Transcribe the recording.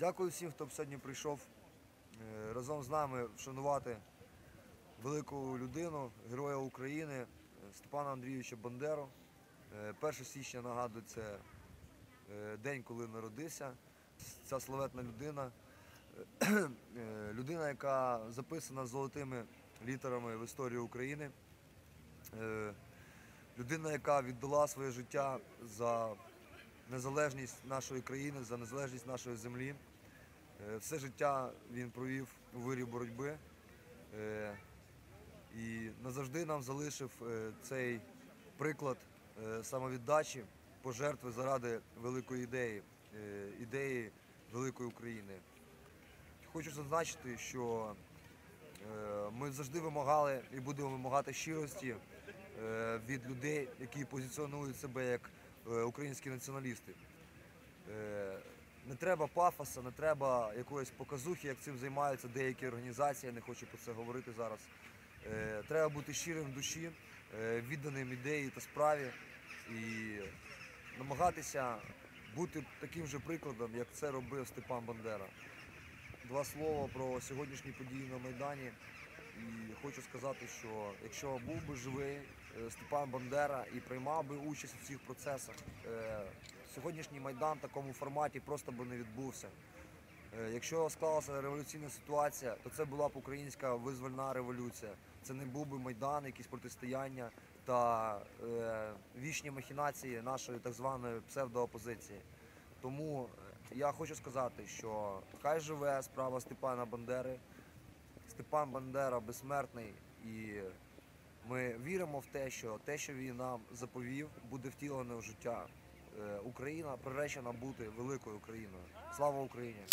Дякую всім, хто сьогодні прийшов е, разом з нами вшанувати велику людину, героя України е, Степана Андрійовича Бандеру. Е, 1 січня нагадую, це е, день, коли народився. Ця славетна людина, е, людина, яка записана золотими літерами в історію України. Е, Людина, яка віддала своє життя за незалежність нашої країни, за незалежність нашої землі. Е, Все життя він провів у вирі боротьби Е, і назавжди нам залишив е, цей приклад самовіддачі, пожертви заради великої ідеї, ідеї великої України. Хочу зазначити, що ми завжди вимагали і будемо вимагати щирості від людей, які позиціонують себе як українські націоналісти. Е, Не треба пафоса, не треба якоїсь показухи, як цим займаються деякі організації, я не хочу про це говорити зараз. Е, Треба бути щирим в душі, е, відданим ідеї та справі і намагатися бути таким же прикладом, як це робив Степан Бандера. Два слова про сьогоднішні події на Майдані. І хочу сказати, що якщо був би живий е, Степан Бандера і приймав би участь у цих процесах, е, сьогоднішній майдан в такому форматі просто би не відбувся. Е, Якщо склалася революційна ситуація, то це була б українська визвольна революція. Це не був би майдан, якісь протистояння та е, вічні махінації нашої так званої псевдоопозиції. Тому е, я хочу сказати, що хай живе справа Степана Бандери. Степан Бандера безсмертний, і ми віримо в те, що те, що він нам заповів, буде втілене в життя. Е, Україна приречена бути великою країною. Слава Україні!